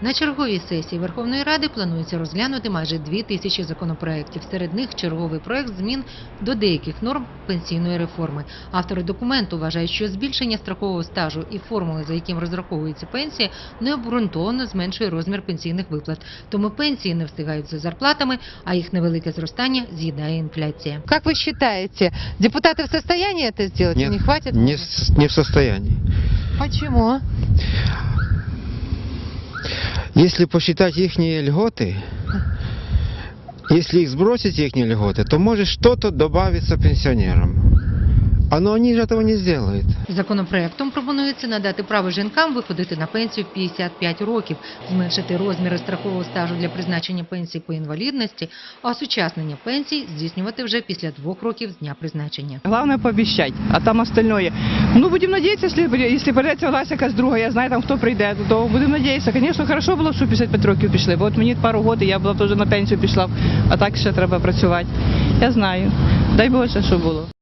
На черговій сесії Верховної Ради планується розглянути майже дві тисячі законопроєктів. Серед них черговий проект змін до деяких норм пенсійної реформи. Автори документу вважають, що збільшення страхового стажу і формули, за яким розраховується пенсія, необґрунтовано зменшує розмір пенсійних виплат. Тому пенсії не встигають за зарплатами, а їх невелике зростання з'їдає інфляція. Як ви вважаєте, депутати в состоянии це зробити? Не хватить? Не, в- не в состоянии. Почему? Если посчитать их льготы, если их сбросить их льготы, то может что-то добавиться пенсионерам. А но они же этого не сделают. Законопроектом пропонується надати право жінкам виходити на пенсію в 55 років, зменшити розміри страхового стажу для призначення пенсії по інвалідності, а осучаснення пенсій здійснювати вже після двох років з дня призначення. Главное пообещать, а там остальное. Ну, будем надеяться, если, если прийдеться власть якась друга, я знаю там, хто прийде, то будемо надіятися. Звісно, хорошо було, що 55 років пішли, бо от мені пару років, я була теж на пенсію пішла, а так ще треба працювати. Я знаю. Дай Боже, що було.